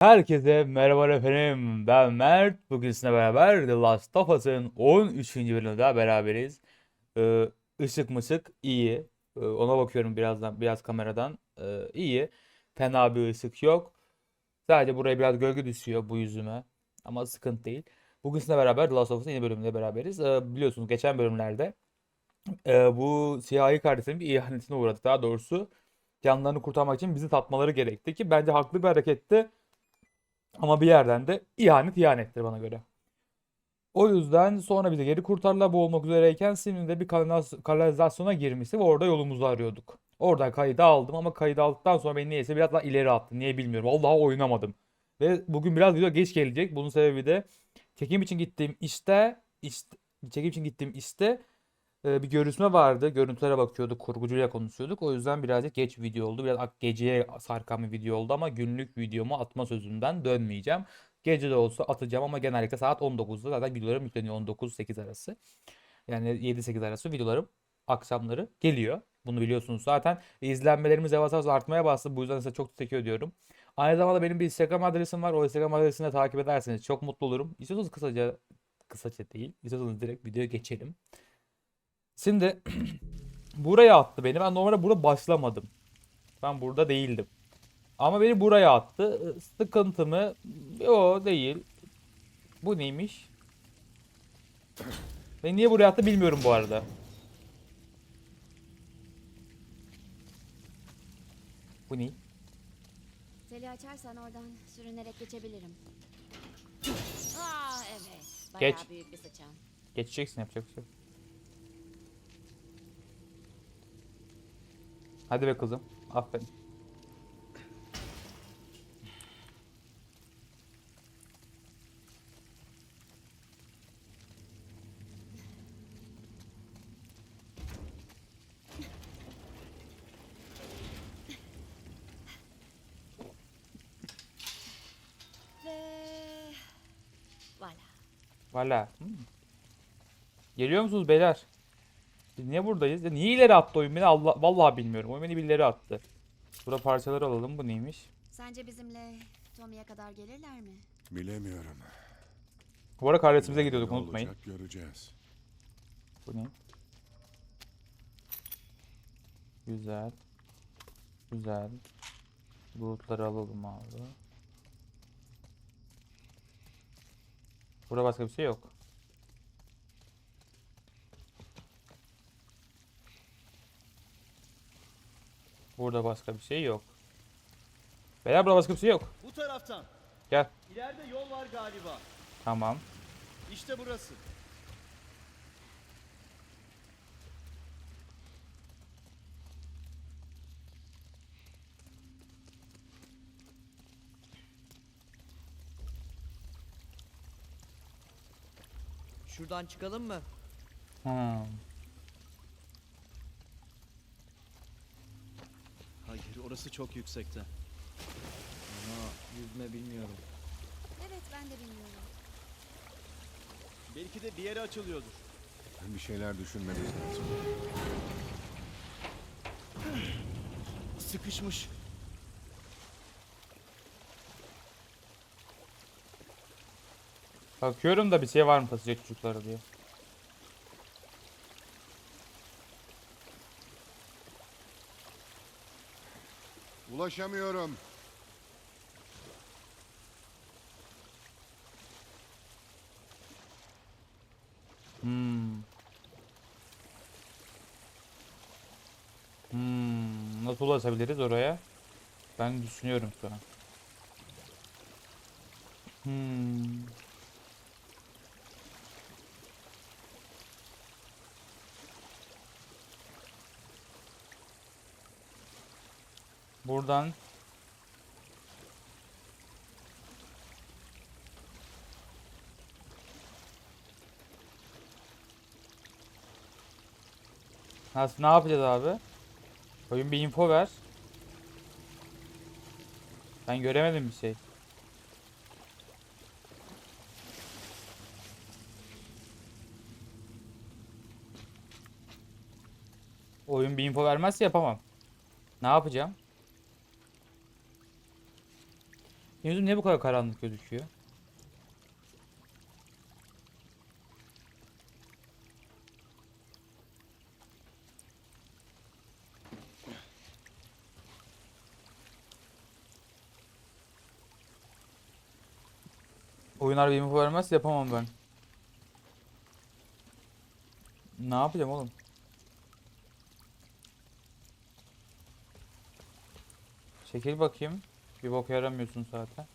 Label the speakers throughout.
Speaker 1: Herkese merhaba efendim. Ben Mert. Bugün sizinle beraber The Last of Us'ın 13. bölümünde beraberiz. Ee, ışık mısık iyi. Ee, ona bakıyorum birazdan biraz kameradan. Ee, iyi. Fena bir ışık yok. Sadece buraya biraz gölge düşüyor bu yüzüme. Ama sıkıntı değil. Bugün sizinle beraber The Last of Us'ın yeni bölümünde beraberiz. Ee, biliyorsunuz geçen bölümlerde e, bu siyahi kardeşlerin bir ihanetine uğradık. Daha doğrusu canlarını kurtarmak için bizi tatmaları gerekti ki bence haklı bir hareketti. Ama bir yerden de ihanet ihanettir bana göre. O yüzden sonra bizi geri kurtarla boğulmak üzereyken şimdi de bir kanaliz- kanalizasyona girmişti ve orada yolumuzu arıyorduk. Oradan kaydı aldım ama kaydı aldıktan sonra beni niyeyse biraz daha ileri attı. Niye bilmiyorum. Vallahi oynamadım. Ve bugün biraz video geç gelecek. Bunun sebebi de çekim için gittiğim işte, işte çekim için gittiğim işte e, bir görüşme vardı. Görüntülere bakıyorduk, kurgucuyla konuşuyorduk. O yüzden birazcık geç video oldu. Biraz geceye sarkan bir video oldu ama günlük videomu atma sözünden dönmeyeceğim. Gece de olsa atacağım ama genellikle saat 19'da zaten videolarım yükleniyor 19-8 arası. Yani 7-8 arası videolarım akşamları geliyor. Bunu biliyorsunuz zaten. İzlenmelerimiz yavaş yavaş artmaya başladı. Bu yüzden size çok teşekkür ediyorum. Aynı zamanda benim bir Instagram adresim var. O Instagram adresini de takip ederseniz çok mutlu olurum. İstiyorsanız kısaca kısaca değil. İstiyorsanız direkt videoya geçelim. Şimdi buraya attı beni. Ben normalde burada başlamadım. Ben burada değildim. Ama beni buraya attı. Sıkıntı mı? Yo değil. Bu neymiş? Beni niye buraya attı bilmiyorum bu arada. Bu ne?
Speaker 2: Teli açarsan oradan sürünerek geçebilirim. Aa evet. Bayağı
Speaker 1: Geç.
Speaker 2: büyük bir sıçan.
Speaker 1: Geçeceksin yapacak bir şey yok. Hadi be kızım. Aferin.
Speaker 2: Ve... Voilà.
Speaker 1: Valla. Hmm. Geliyor musunuz beyler? Biz niye buradayız? Ya niye ileri attı oyun beni? Allah, vallahi bilmiyorum. Oyun beni ileri attı. Burada parçaları alalım. Bu neymiş?
Speaker 2: Sence bizimle Tommy'ye kadar gelirler mi?
Speaker 3: Bilemiyorum.
Speaker 1: Bu arada kardeşimize
Speaker 3: Ne
Speaker 1: gidiyorduk unutmayın.
Speaker 3: olacak göreceğiz.
Speaker 1: Bu ne? Güzel. Güzel. Bulutları alalım abi. Burada başka bir şey yok. Burada başka bir şey yok. Beyler burada başka bir şey yok.
Speaker 4: Bu taraftan.
Speaker 1: Gel.
Speaker 4: İleride yol var galiba.
Speaker 1: Tamam.
Speaker 4: İşte burası.
Speaker 5: Şuradan çıkalım mı?
Speaker 1: Hmm.
Speaker 4: Orası çok yüksekte.
Speaker 5: Ama yüzme bilmiyorum.
Speaker 2: Evet ben de bilmiyorum.
Speaker 4: Belki de bir yere açılıyordur.
Speaker 3: Bir şeyler düşünmeliyiz lazım.
Speaker 4: Sıkışmış.
Speaker 1: Bakıyorum da bir şey var mı taşıyacak çocukları diye.
Speaker 3: Ulaşamıyorum.
Speaker 1: Hmm. Hmm. Nasıl ulaşabiliriz oraya? Ben düşünüyorum şu. Hmm. Buradan Nasıl ne yapacağız abi? Oyun bir info ver. Ben göremedim bir şey. Oyun bir info vermezse yapamam. Ne yapacağım? Yüzüm niye bu kadar karanlık gözüküyor? Oyunlar info vermez yapamam ben. Ne yapacağım oğlum? Çekil bakayım. Bir boka yaramıyorsun zaten.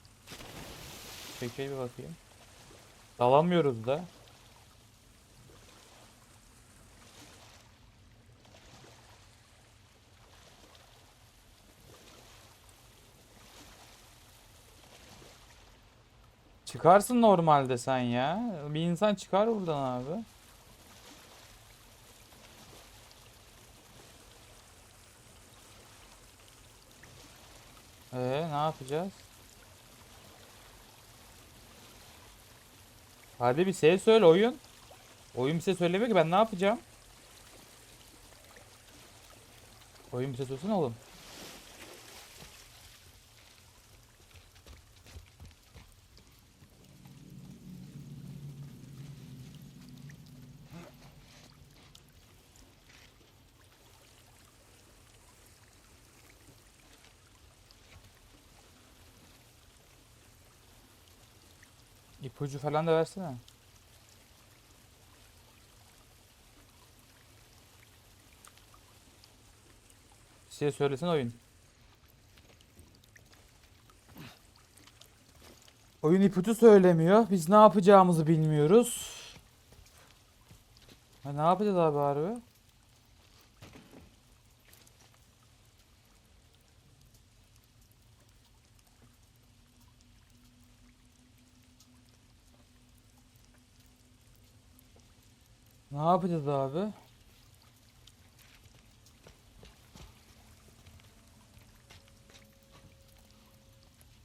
Speaker 1: Çekil bir bakayım. Dalamıyoruz da. Çıkarsın normalde sen ya. Bir insan çıkar buradan abi. Ee, ne yapacağız? Hadi bir şey söyle oyun. Oyun bir şey söylemiyor ki ben ne yapacağım? Oyun bir şey söylesene oğlum. İpucu falan da versene. Bir şey söylesene oyun. Oyun ipucu söylemiyor. Biz ne yapacağımızı bilmiyoruz. Ha, ne yapacağız abi harbi? Ne yapacağız abi?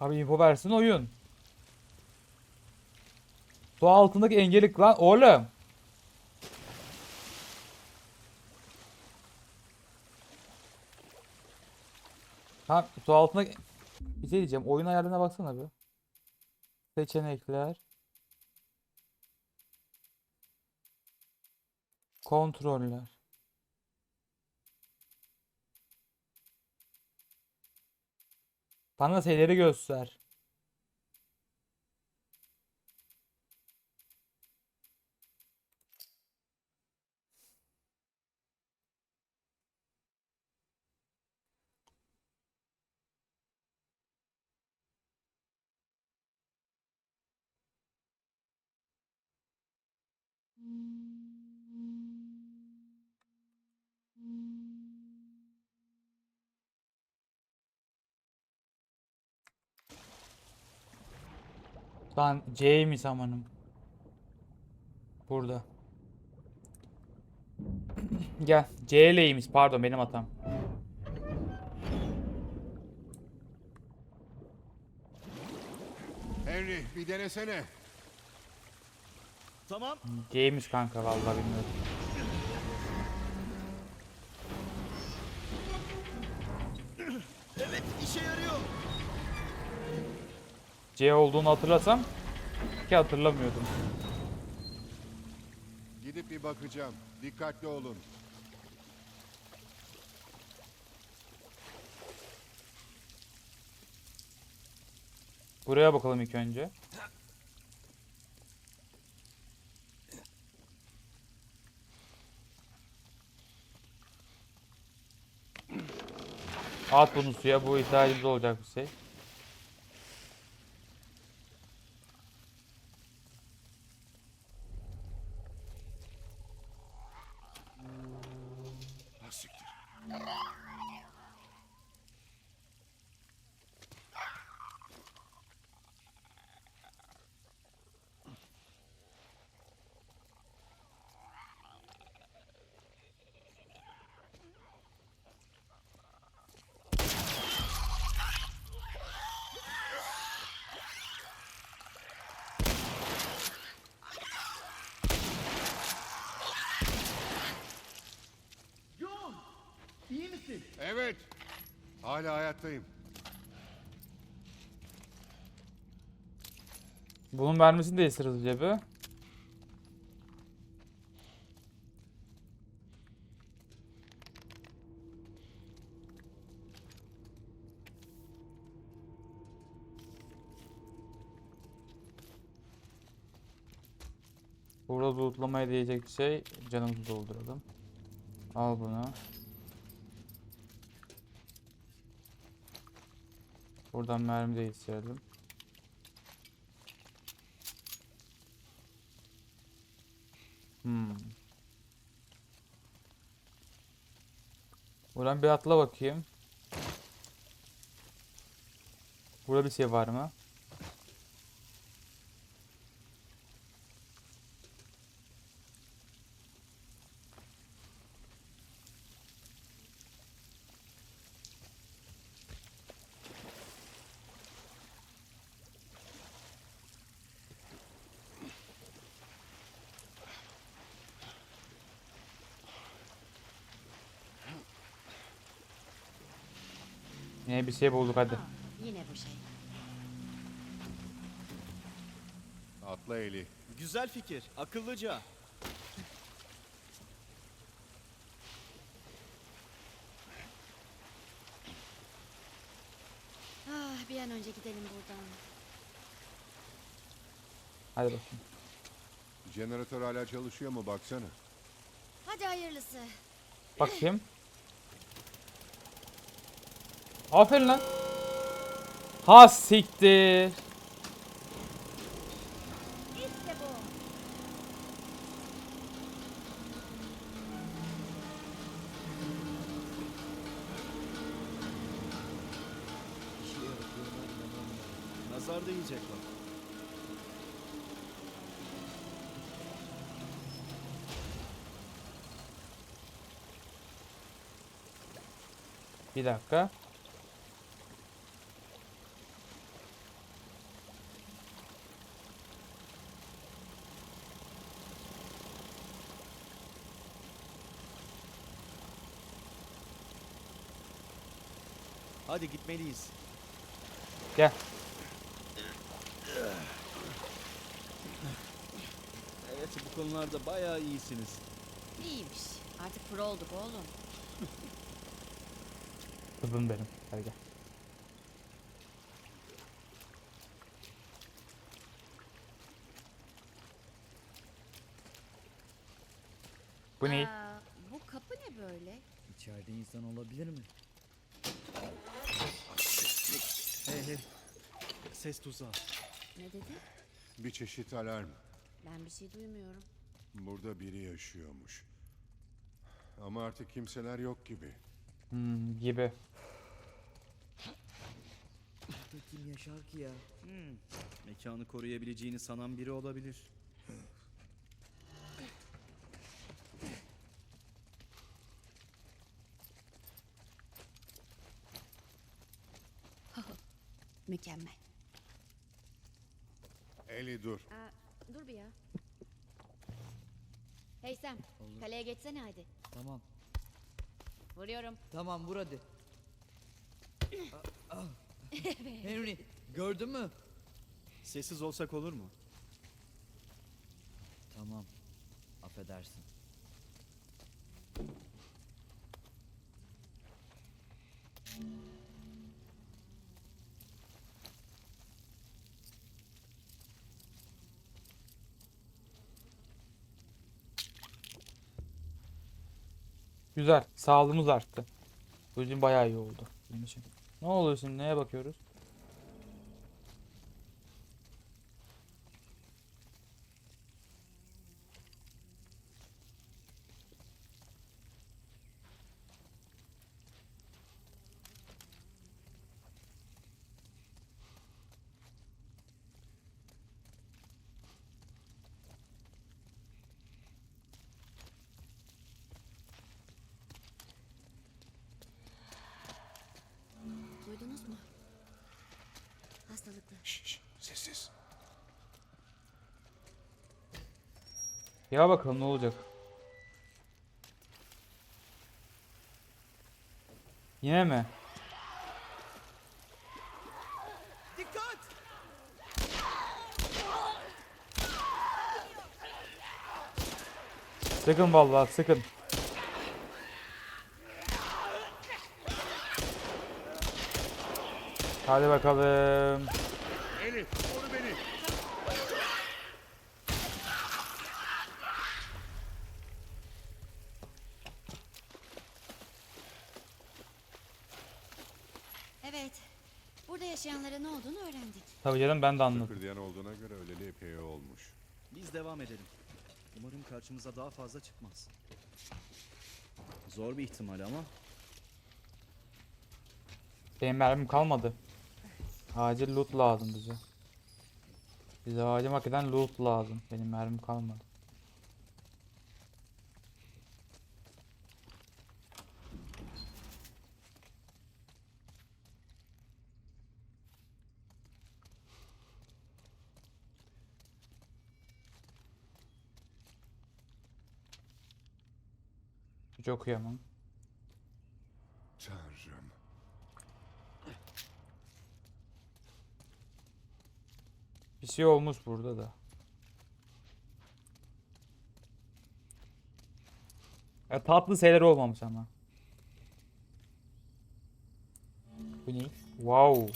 Speaker 1: Abi info versin oyun. Su altındaki engelik lan oğlum. Ha su altındaki bir şey diyeceğim. Oyun ayarlarına baksana bir. Seçenekler. Kontroller. Bana şeyleri göster. Lan C'ymiş amanım. Burada. Gel. C'leymiş pardon benim hatam.
Speaker 3: Henry bir denesene.
Speaker 4: Tamam.
Speaker 1: C'ymiş kanka vallahi bilmiyorum.
Speaker 4: Evet işe yarıyor.
Speaker 1: C olduğunu hatırlasam ki hatırlamıyordum.
Speaker 3: Gidip bir bakacağım. Dikkatli olun.
Speaker 1: Buraya bakalım ilk önce. At bunu suya. Bu ihtiyacımız olacak bir şey.
Speaker 3: Ha siktir.
Speaker 4: John! İyi misin?
Speaker 3: Evet. Hala hayattayım.
Speaker 1: Bunun mermisini değiştir hızlıca bir. Burada lootlamaya değecek şey canımızı dolduralım. Al bunu. Buradan mermi değiştirelim. Hmm. Buradan bir atla bakayım. Burada bir şey var mı? Yine bir şey bulduk hadi.
Speaker 2: Yine bu şey.
Speaker 3: Atla Eli.
Speaker 4: Güzel fikir. Akıllıca.
Speaker 2: Ah, bir an önce gidelim buradan.
Speaker 1: Hadi bakayım.
Speaker 3: Jeneratör hala çalışıyor mu baksana.
Speaker 2: Hadi hayırlısı.
Speaker 1: Bakayım. Aferin lan. Ha siktir.
Speaker 4: Nazar değecek bak.
Speaker 1: Bir dakika.
Speaker 4: Hadi gitmeliyiz.
Speaker 1: Gel.
Speaker 4: Evet bu konularda bayağı iyisiniz.
Speaker 2: İyiymiş. Artık pro olduk oğlum.
Speaker 1: Kızım benim. Hadi gel. Bu ne?
Speaker 2: Aa, bu kapı ne böyle?
Speaker 5: İçeride insan olabilir mi?
Speaker 4: Hey hey. Ses tuzağı.
Speaker 2: Ne dedi?
Speaker 3: Bir çeşit alarm.
Speaker 2: Ben bir şey duymuyorum.
Speaker 3: Burada biri yaşıyormuş. Ama artık kimseler yok gibi.
Speaker 1: Hmm, gibi.
Speaker 5: Burada kim yaşar ki ya?
Speaker 4: Hmm. Mekanı koruyabileceğini sanan biri olabilir.
Speaker 2: Mükemmel.
Speaker 3: Eli dur.
Speaker 2: Aa, dur bir ya. Hey Sam,
Speaker 5: Olur.
Speaker 2: kaleye geçsene hadi.
Speaker 5: Tamam.
Speaker 2: Vuruyorum.
Speaker 5: Tamam vur hadi. Ah, ah. Henry gördün mü?
Speaker 4: Sessiz olsak olur mu?
Speaker 5: Tamam. Affedersin.
Speaker 1: Güzel. Sağlığımız arttı. Bu yüzden bayağı iyi oldu. Benim için. Ne oluyor şimdi? Neye bakıyoruz?
Speaker 3: Şşş, şş, sessiz.
Speaker 1: Ya bakalım ne olacak. Yine mi?
Speaker 4: Dikkat!
Speaker 1: Sıkın vallahi sıkın. Hadi bakalım.
Speaker 3: Elif, koru beni.
Speaker 2: Evet. Burada yaşayanlara ne olduğunu öğrendik.
Speaker 1: Tabii canım ben de anladım.
Speaker 3: Kıpırdayan olduğuna göre öleli epey olmuş.
Speaker 4: Biz devam edelim. Umarım karşımıza daha fazla çıkmaz. Zor bir ihtimal ama
Speaker 1: Benim mermim kalmadı. Acil loot lazım bize. Bize acil hakikaten loot lazım. Benim mermim kalmadı. Hiç okuyamam. Şey olmuş burada da. Ya tatlı şeyler olmamış ama. Bu ne? Wow.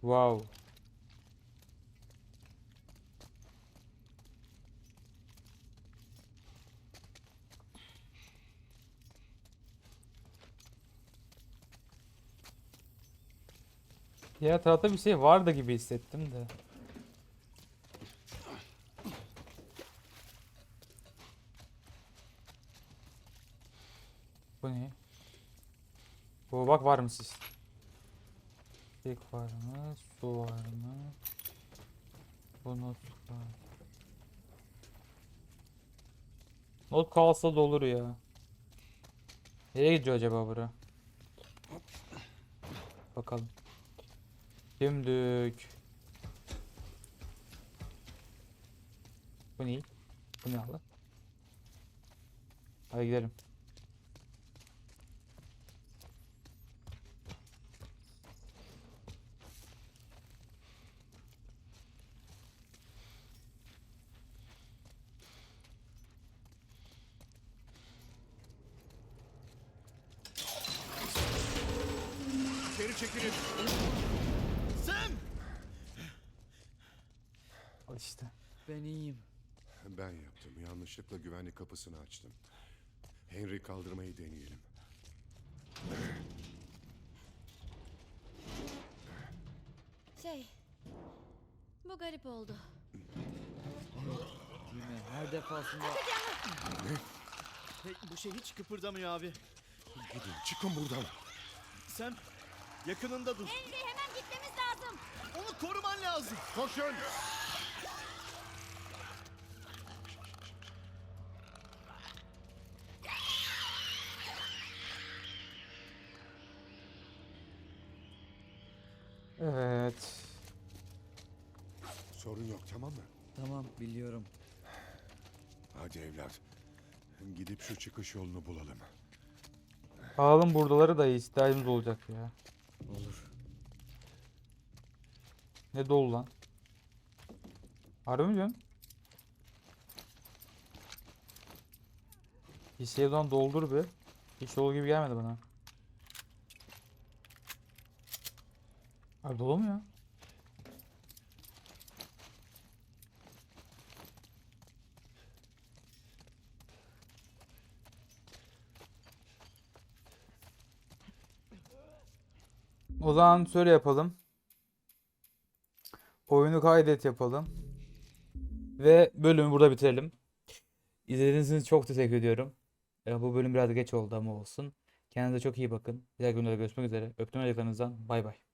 Speaker 1: Wow. Diğer tarafta bir şey vardı gibi hissettim de. Bu ne? Bu bak var mı siz? Tek var mı? Su var mı? Bu not. Not kalsa da olur ya. Nereye gidiyor acaba bura? Bakalım. Dümdük. Bu ne? Bu ne Allah? Hadi gidelim.
Speaker 3: Geri çekilin.
Speaker 1: Al işte.
Speaker 5: Ben iyiyim.
Speaker 3: Ben yaptım. Yanlışlıkla güvenlik kapısını açtım. Henry kaldırmayı deneyelim.
Speaker 2: Şey. Bu garip oldu.
Speaker 5: Değil mi? Her defasında
Speaker 4: hey, bu şey hiç kıpırdamıyor abi.
Speaker 3: Gidin çıkın buradan.
Speaker 4: Sen yakınında dur.
Speaker 2: Henry hemen gitmemiz lazım.
Speaker 4: Onu koruman lazım.
Speaker 3: Koşun.
Speaker 1: Evet.
Speaker 3: Sorun yok tamam mı?
Speaker 5: tamam biliyorum.
Speaker 3: Hadi evlat. Gidip şu çıkış yolunu bulalım.
Speaker 1: Alalım buradaları da ihtiyacımız olacak ya.
Speaker 5: Olur.
Speaker 1: Ne dolu lan? Harbi mi? Bir şey doldur be. Hiç dolu gibi gelmedi bana. Abi dolu mu ya? O zaman şöyle yapalım. Oyunu kaydet yapalım. Ve bölümü burada bitirelim. İzlediğiniz için çok teşekkür ediyorum. Ee, Bu bölüm biraz geç oldu ama olsun. Kendinize çok iyi bakın. Diğer günlerde görüşmek üzere. Öptüm ayaklarınızdan. Bay bay.